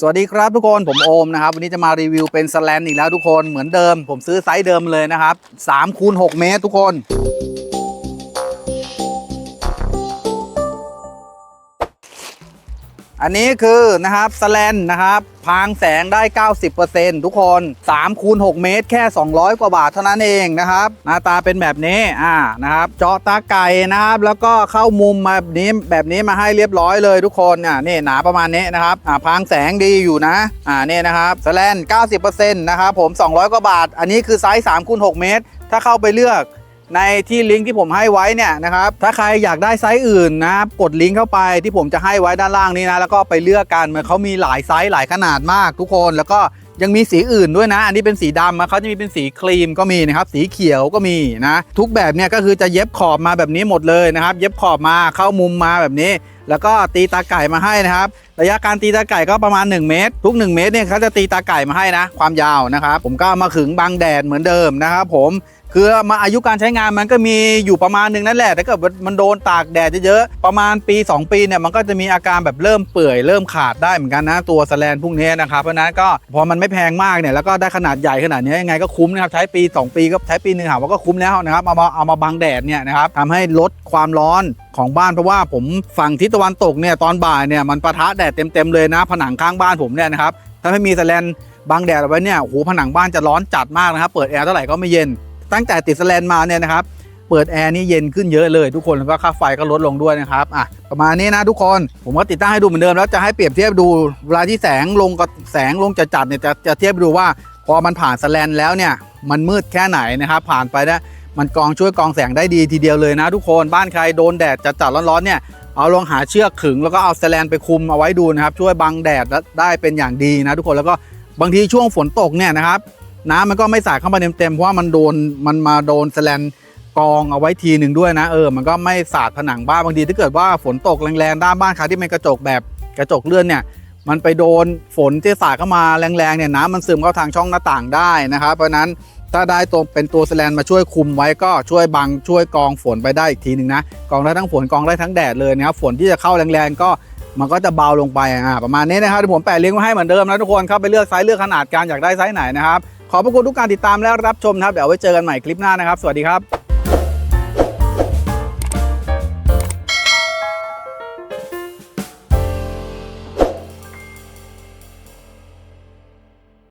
สวัสดีครับทุกคนผมโอมนะครับ วันนี้จะมารีวิวเป็นสแลนอีกแล้วทุกคนเหมือนเดิม ผมซื้อไซส์เดิมเลยนะครับ3คูณ6เมตรทุกคน อันนี้คือนะครับสแลนนะครับพางแสงได้ 90%ทุกคน3คูณ6เมตร แค่ 200 กว่าบาทเท่านั้นเองนะครับ หน้าตาเป็นแบบนี้อ่านะครับ เจาะตาไก่นะครับ แล้วก็เข้ามุมมาแบบนี้แบบนี้มาให้เรียบร้อยเลยทุกคนอ่านี่หนาประมาณนี้นะครับอ่าพางแสงดีอยู่นะอ่านี่นะครับสแลน90%นะครับผม 200 กว่าบาท อันนี้คือไซส์3คูณ6เมตร ถ้าเข้าไปเลือก ในที่ลิงก์ที่ผมให้ไว้เนี่ยนะครับ ถ้าใครอยากได้ไซส์อื่นนะครับกดลิงก์เข้าไปที่ผมจะให้ไว้ด้านล่างนี้นะแล้วก็ไปเลือกกันมันเขามีหลายไซส์หลายขนาดมากทุกคน แล้วก็ยังมีสีอื่นด้วยนะ อันนี้เป็นสีดำนะเขาจะมีเป็นสีครีมก็มีนะครับ สีเขียวก็มีนะ ทุกแบบเนี่ยก็คือจะเย็บขอบมาแบบนี้หมดเลยนะครับ เย็บขอบมาเข้ามุมมาแบบนี้ แล้วก็ตีตาไก่มาให้นะครับ ระยะการตีตาไก่ก็ประมาณ 1 เมตร ทุก 1 เมตรเนี่ยเขาจะตีตาไก่มาให้นะ ความยาวนะครับ ผมก็มาขึงบังแดดเหมือนเดิมนะครับผม คือมาอายุการใช้งานมันก็มีอยู่ประมาณหนึ่งนั่นแหละแต่เกิดมันโดนตากแดดเยอะๆประมาณปี 2 ปีเนี่ยมันก็จะมีอาการแบบเริ่มเปื่อยเริ่มขาดได้เหมือนกันนะตัวสแลนพวกนี้นะครับเพราะฉะนั้นก็พอมันไม่แพงมากเนี่ยแล้วก็ได้ขนาดใหญ่ขนาดนี้ยังไงก็คุ้มนะครับใช้ปี 2 ปีก็ใช้ปีหนึ่งหาว่าก็คุ้มแล้วนะครับเอามาเอามาบังแดดเนี่ยนะครับทำให้ลดความร้อนของบ้านเพราะว่าผมฝั่งทิศตะวันตกเนี่ยตอนบ่ายเนี่ยมันปะทะแดดเต็มๆเลยนะ ผนังข้างบ้านผมเนี่ยนะครับถ้าไม่มีสแลนบังแดดเอาไว้เนี่ยโอ้โหผนังบ้านจะร้อนจัดมากนะครับเปิดแอร์เท่าไหร่ก็ไม่เย็น ตั้งแต่ติดสแลนมาเนี่ยนะครับ เปิดแอร์นี่เย็นขึ้นเยอะเลยทุกคนแล้วก็ค่าไฟก็ลดลงด้วยนะครับอะประมาณนี้นะทุกคนผมก็ติดตั้งให้ดูเหมือนเดิมแล้วจะให้เปรียบเทียบดูเวลาที่แสงลงกับแสงลงจัดๆเนี่ยจะจะเทียบดูว่าพอมันผ่านสแลนแล้วเนี่ยมันมืดแค่ไหนนะครับ ผ่านไปนะมันกองช่วยกองแสงได้ดีทีเดียวเลยนะ ทุกคนบ้านใครโดนแดดจัดๆร้อนๆเนี่ยเอาลองหาเชือกขึงแล้วก็เอาสแลนไปคุมเอาไว้ดูนะครับ ช่วยบังแดดได้เป็นอย่างดีนะทุกคนแล้วก็บางทีช่วงฝนตกเนี่ยนะครับ น้ำมันก็ไม่สาดเข้ามาเต็มๆเพราะว่ามันโดนมันมาโดนแสแลนกองเอาไว้ทีหนึ่งด้วยนะเออมันก็ไม่สาดผนังบ้านบางทีถ้าเกิดว่าฝนตกแรงๆด้านบ้านใครที่เป็นกระจกแบบกระจกเลื่อนเนี่ยมันไปโดนฝนที่สาดเข้ามาแรงๆเนี่ยน้ำมันซึมเข้าทางช่องหน้าต่างได้นะครับเพราะนั้นถ้าได้ตัวเป็นตัวแสแลนมาช่วยคุมไว้ก็ช่วยบังช่วยกองฝนไปได้อีกทีหนึ่งนะกองได้ทั้งฝนกองได้ทั้งแดดเลยนะครับฝนที่จะเข้าแรงๆก็มันก็จะเบาลงไปอ่าประมาณนี้นะครับเดี๋ยวผมแปะลิงก์ไว้ให้เหมือนเดิมนะทุกคนเข้าไปเลือกไซส์เลือกขนาดการอยากได้ไซส์ไหนนะครับขอบพระคุณทุกการติดตามและรับชมนะครับ เดี๋ยวไว้เจอกันใหม่คลิปหน้านะครับ สวัสดีครับ